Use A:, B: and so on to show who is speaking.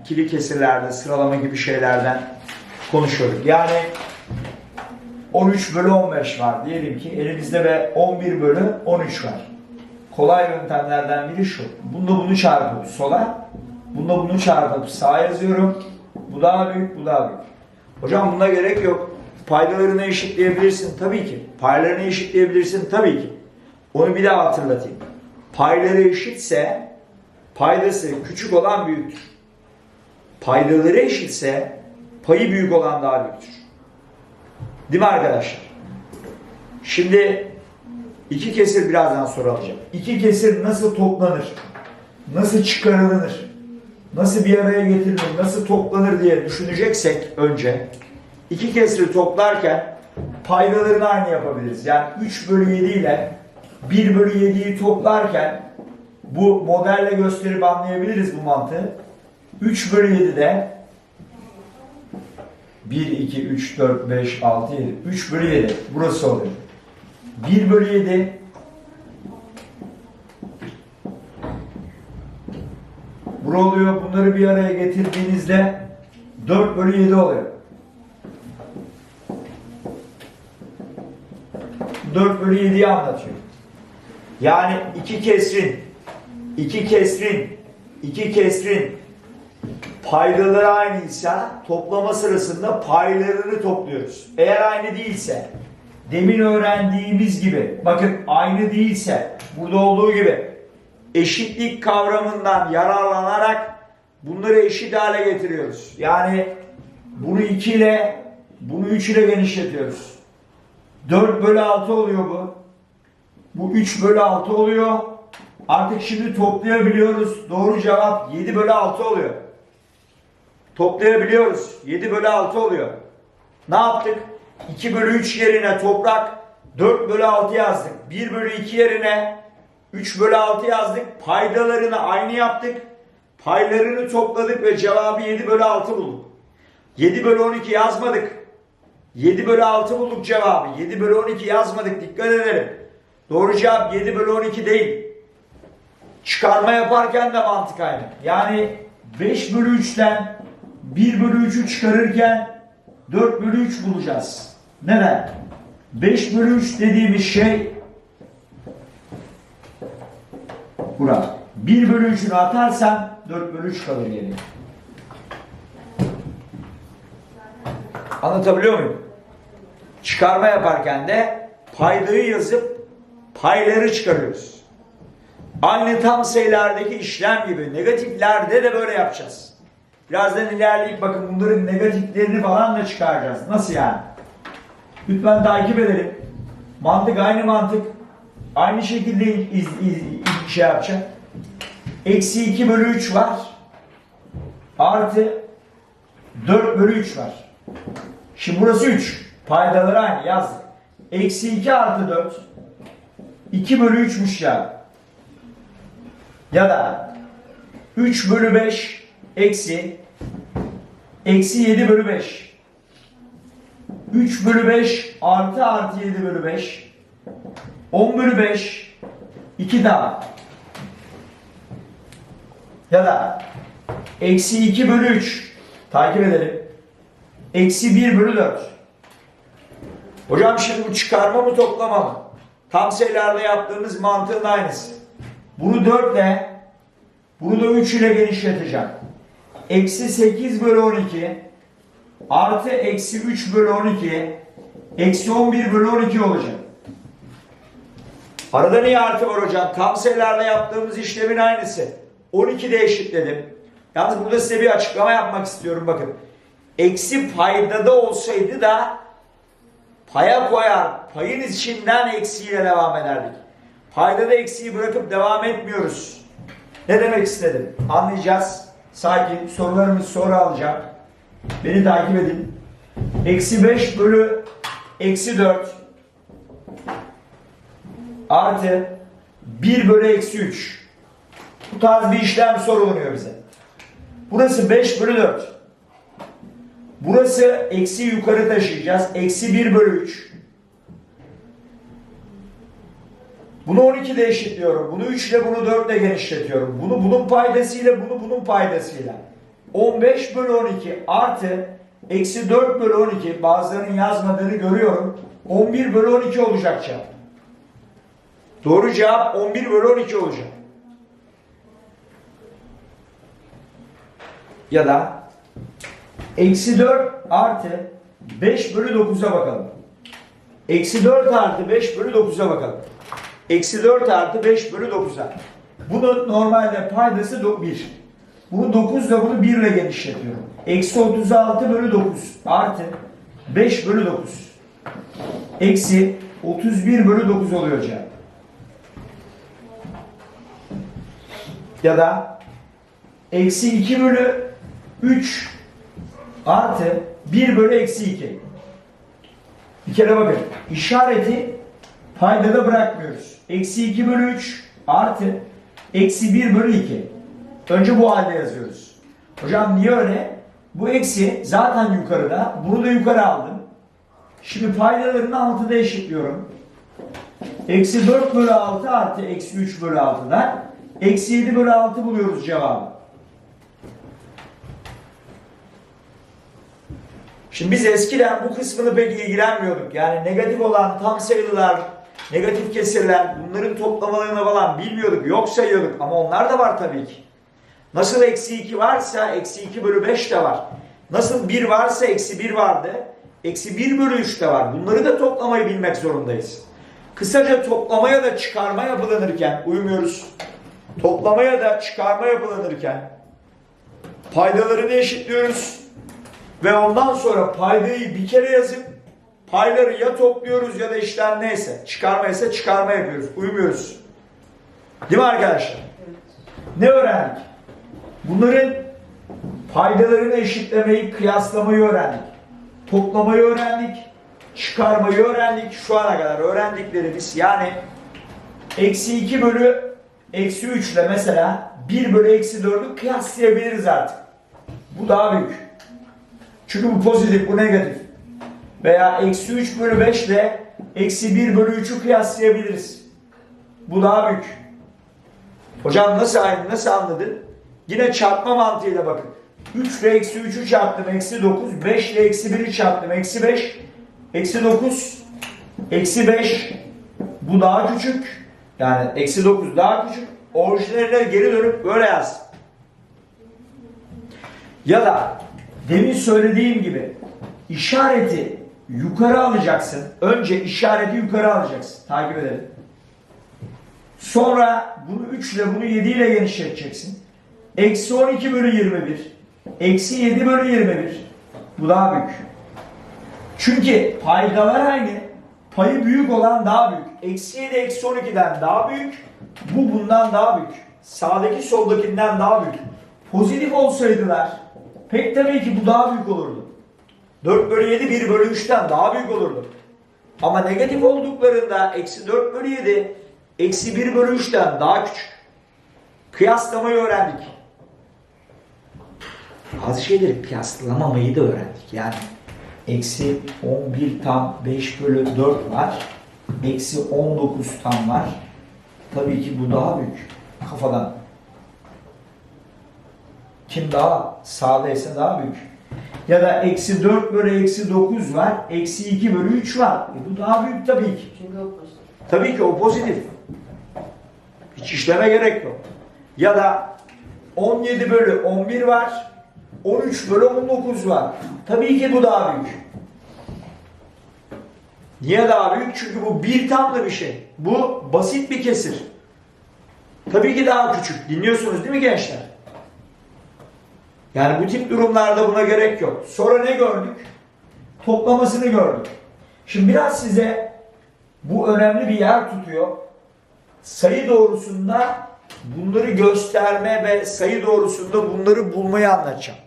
A: ikili kesirlerde sıralama gibi şeylerden konuşuyorduk. Yani 13 bölü 15 var diyelim ki elimizde ve 11 bölü 13 var. Kolay yöntemlerden biri şu. Bunda bunu çarpıp sola, bunda bunu çarpıp sağa yazıyorum. Bu daha büyük, bu daha büyük. Hocam buna gerek yok. Paydalarını eşitleyebilirsin tabii ki. Paylarını eşitleyebilirsin tabii ki. Onu bir daha hatırlatayım. Payları eşitse paydası küçük olan büyüktür. Paydaları eşitse payı büyük olan daha büyüktür. Değil mi arkadaşlar? Şimdi iki kesir birazdan soru. İki kesir nasıl toplanır? Nasıl çıkarılır? Nasıl bir araya getirilir? Nasıl toplanır diye düşüneceksek önce iki kesiri toplarken paydalarını aynı yapabiliriz. Yani 3 bölü 7 ile 1 bölü 7'yi toplarken bu modelle gösterip anlayabiliriz bu mantığı. 3 bölü 7'de 1, 2, 3, 4, 5, 6, 7. 3 bölü 7. Burası oluyor. 1 bölü 7 Bura oluyor. Bunları bir araya getirdiğinizde 4 bölü 7 oluyor. 4 bölü 7'yi anlatıyor. Yani iki kesrin, iki kesrin, iki kesrin paydaları aynıysa toplama sırasında paylarını topluyoruz. Eğer aynı değilse, demin öğrendiğimiz gibi, bakın aynı değilse, burada olduğu gibi eşitlik kavramından yararlanarak bunları eşit hale getiriyoruz. Yani bunu 2 ile, bunu 3 ile genişletiyoruz. 4 bölü 6 oluyor bu. Bu 3 bölü 6 oluyor. Artık şimdi toplayabiliyoruz. Doğru cevap 7 bölü 6 oluyor. Toplayabiliyoruz. 7 bölü 6 oluyor. Ne yaptık? 2 bölü 3 yerine toprak 4 bölü 6 yazdık. 1 bölü 2 yerine 3 bölü 6 yazdık. Paydalarını aynı yaptık. Paylarını topladık ve cevabı 7 bölü 6 bulduk. 7 bölü 12 yazmadık. 7 bölü 6 bulduk cevabı. 7 bölü 12 yazmadık. Dikkat edelim. Doğru cevap 7 bölü 12 değil. Çıkarma yaparken de mantık aynı. Yani 5 bölü 3'ten 1 bölü 3'ü çıkarırken 4 bölü 3 bulacağız. Neden? 5 bölü 3 dediğimiz şey bura. 1 bölü 3'ünü atarsan 4 bölü 3 kalır geriye. Anlatabiliyor muyum? Çıkarma yaparken de paydayı yazıp payları çıkarıyoruz. Aynı tam sayılardaki işlem gibi negatiflerde de böyle yapacağız. Birazdan ilerleyip bakın bunların negatiflerini falan da çıkaracağız. Nasıl yani? Lütfen takip edelim. Mantık aynı mantık. Aynı şekilde iz, iz, iz- şey yapacak. Eksi 2 bölü 3 var. Artı 4 bölü 3 var. Şimdi burası 3. Paydaları aynı yazdık. Eksi 2 artı 4. 2 bölü 3'müş ya. Ya da 3 bölü 5 eksi eksi 7 bölü 5. 3 bölü 5 artı artı 7 bölü 5. 10 bölü 5 2 daha. Ya da eksi 2 bölü 3 takip edelim. Eksi 1 bölü 4. Hocam şimdi bu çıkarma mı toplama mı? Tam sayılarla yaptığımız mantığın aynısı. Bunu 4 ile bunu da 3 ile genişleteceğim. Eksi 8 bölü 12 artı eksi 3 bölü 12 eksi 11 bölü 12 olacak. Arada niye artı var hocam? Tam sayılarla yaptığımız işlemin aynısı. 12 de eşitledim. Yalnız burada size bir açıklama yapmak istiyorum bakın. Eksi paydada olsaydı da paya koyar, payın içinden eksiyle devam ederdik. Paydada eksiği bırakıp devam etmiyoruz. Ne demek istedim? Anlayacağız. Sakin. Sorularımız sonra alacağım. Beni takip edin. Eksi 5 bölü eksi 4 artı 1 bölü eksi 3. Bu tarz bir işlem soruluyor bize. Burası 5 bölü 4. Burası eksi yukarı taşıyacağız. Eksi 1 bölü 3. Bunu 12 ile eşitliyorum. Bunu 3 ile bunu 4 ile genişletiyorum. Bunu bunun paydasıyla bunu bunun paydasıyla. 15 bölü 12 artı eksi 4 bölü 12 bazılarının yazmadığını görüyorum. 11 bölü 12 olacak cevap. Doğru cevap 11 bölü 12 olacak. Ya da eksi 4 artı 5 bölü 9'a bakalım. Eksi 4 artı 5 bölü 9'a bakalım. Eksi 4 artı 5 bölü 9'a. Bunun normalde paydası 1. Bunu 9 ile bunu 1 ile genişletiyorum. Eksi 36 bölü 9 artı 5 bölü 9. Eksi 31 bölü 9 oluyor cevap. Ya da eksi 2 bölü 3 artı 1 bölü eksi 2. Bir kere bakın işareti paydada bırakmıyoruz. Eksi 2 bölü 3 artı eksi 1 bölü 2. Önce bu halde yazıyoruz. Hocam niye öyle? Bu eksi zaten yukarıda. Bunu da yukarı aldım. Şimdi paydalarını 6'da eşitliyorum. Eksi 4 bölü 6 artı eksi 3 bölü 6'dan eksi 7 bölü 6 buluyoruz cevabı. Şimdi biz eskiden bu kısmını pek ilgilenmiyorduk. Yani negatif olan tam sayılar, negatif kesirler, bunların toplamalarını falan bilmiyorduk. Yok sayıyorduk ama onlar da var tabii ki. Nasıl eksi 2 varsa eksi 2 bölü 5 de var. Nasıl 1 varsa eksi 1 vardı. Eksi 1 bölü 3 de var. Bunları da toplamayı bilmek zorundayız. Kısaca toplamaya da çıkarma yapılanırken uymuyoruz. Toplamaya da çıkarma yapılanırken paydalarını eşitliyoruz. Ve ondan sonra paydayı bir kere yazıp payları ya topluyoruz ya da işlem neyse. Çıkarma ise çıkarma yapıyoruz. Uymuyoruz. Değil mi arkadaşlar? Ne öğrendik? Bunların paydalarını eşitlemeyi, kıyaslamayı öğrendik. Toplamayı öğrendik. Çıkarmayı öğrendik. Şu ana kadar öğrendiklerimiz yani eksi 2 bölü eksi 3 ile mesela 1 bölü eksi 4'ü kıyaslayabiliriz artık. Bu daha büyük. Çünkü bu pozitif, bu negatif. Veya eksi 3 bölü 5 ile eksi 1 bölü 3'ü kıyaslayabiliriz. Bu daha büyük. Hocam nasıl aynı, nasıl anladın? Yine çarpma mantığıyla bakın. 3 ile eksi 3'ü çarptım, eksi 9. 5 ile eksi 1'i çarptım, eksi 5. Eksi 9, eksi 5. Bu daha küçük. Yani eksi 9 daha küçük. Orijinaline geri dönüp böyle yaz. Ya da demin söylediğim gibi işareti yukarı alacaksın. Önce işareti yukarı alacaksın. Takip edelim. Sonra bunu 3 ile bunu 7 ile genişleteceksin. Eksi 12 bölü 21. Eksi 7 bölü 21. Bu daha büyük. Çünkü paydalar aynı. Payı büyük olan daha büyük. Eksi 7 eksi 12'den daha büyük. Bu bundan daha büyük. Sağdaki soldakinden daha büyük. Pozitif olsaydılar pek tabii ki bu daha büyük olurdu. 4 bölü 7 1 bölü 3'ten daha büyük olurdu. Ama negatif olduklarında eksi 4 bölü 7 eksi 1 bölü 3'ten daha küçük. Kıyaslamayı öğrendik. Bazı şeyleri kıyaslamamayı da öğrendik. Yani eksi 11 tam 5 bölü 4 var. Eksi 19 tam var. Tabii ki bu daha büyük kafadan. Kim daha sağdaysa daha büyük. Ya da eksi 4 bölü eksi 9 var. Eksi 2 bölü 3 var. E bu daha büyük tabii ki.
B: Çünkü o pozitif.
A: Tabii ki o pozitif. Hiç işleme gerek yok. Ya da 17 bölü 11 var. 13 bölü 19 var. Tabii ki bu daha büyük. Niye daha büyük? Çünkü bu bir tamlı bir şey. Bu basit bir kesir. Tabii ki daha küçük. Dinliyorsunuz değil mi gençler? Yani bu tip durumlarda buna gerek yok. Sonra ne gördük? Toplamasını gördük. Şimdi biraz size bu önemli bir yer tutuyor. Sayı doğrusunda bunları gösterme ve sayı doğrusunda bunları bulmayı anlatacağım.